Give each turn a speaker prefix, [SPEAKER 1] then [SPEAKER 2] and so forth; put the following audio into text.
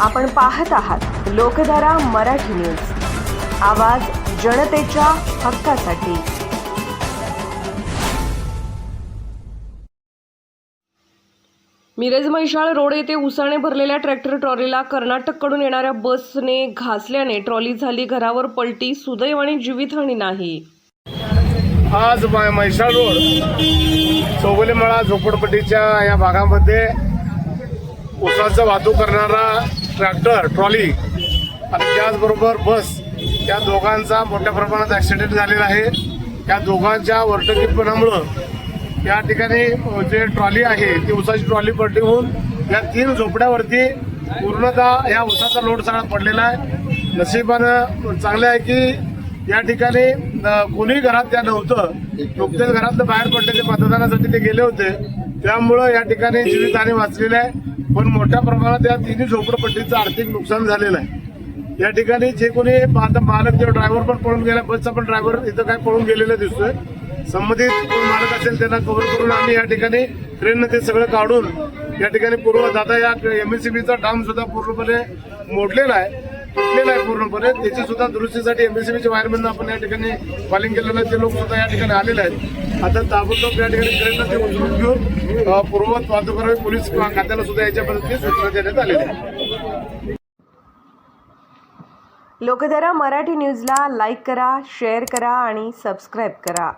[SPEAKER 1] आपण पाहत आहात लोकधारा मराठी न्यूज. आवाज जनतेच्या हक्कासाठी. मिरज म्हैसाळ रोड येथे उसाने भरलेल्या ट्रॅक्टर ट्रॉलीला कर्नाटककडून येणाऱ्या बसने घासल्याने ट्रॉली झाली घरावर पलटी सुदैवाने जीवितहानी नाही.
[SPEAKER 2] आज मै- म्हैसाळ रोड चौगुलेमळा झोपडपट्टीच्या या भागामध्ये ऊसाचं वाहतूक करणारा ट्रॅक्टर ट्रॉली आणि त्याचबरोबर बस या दोघांचा मोठ्या प्रमाणात ॲक्सिडेंट झालेला आहे. या दोघांच्या वर्तकीपणामुळं या ठिकाणी जे ट्रॉली आहे ती उसाची ट्रॉली पडली होऊन या तीन झोपड्यावरती पूर्णतः या उसाचा लोड सगळा पडलेला आहे. नशिबानं चांगलं आहे की या ठिकाणी अ, कोणी घरात त्या नव्हतं. नुकतेच घरातनं बाहेर पडले ते मतदानासाठी ते गेले होते. त्यामुळं या ठिकाणी जीवितहानी वाचलेली आहे. पण मोठ्या प्रमाणात या तिन्ही झोपडपट्टीचं आर्थिक नुकसान झालेलं आहे. या ठिकाणी जे कोणी आता मालक किंवा ड्रायव्हर पण पळून गेला बसचा पण ड्रायव्हर इथं काय पळून गेलेला दिसतोय. संबंधित कोण मालक असेल त्यांना कव्हर करून आम्ही या ठिकाणी ट्रेननं ते सगळं काढून या ठिकाणी पूर्व दादा या एमएससीबीचा डाम सुद्धा पूर्णपणे मोडलेला आहे. तुटलेला आहे पूर्णपणे. त्याची सुद्धा दुरुस्तीसाठी एमएससीबीच्या वायरमॅन आपण या ठिकाणी कॉलिंग केलेलं आहे. ते लोक सुद्धा या ठिकाणी आलेले आहेत. आता ताबडतोब या ठिकाणी ट्रेननं ते उचलून घेऊन पूर्ववत वाहतूक करावी पोलीस खात्याला सुद्धा याच्या पद्धतीने सूचना देण्यात आलेल्या आहे.
[SPEAKER 1] लोकधारा मराठी न्यूजला लाईक करा शेअर करा आणि सबस्क्राईब करा.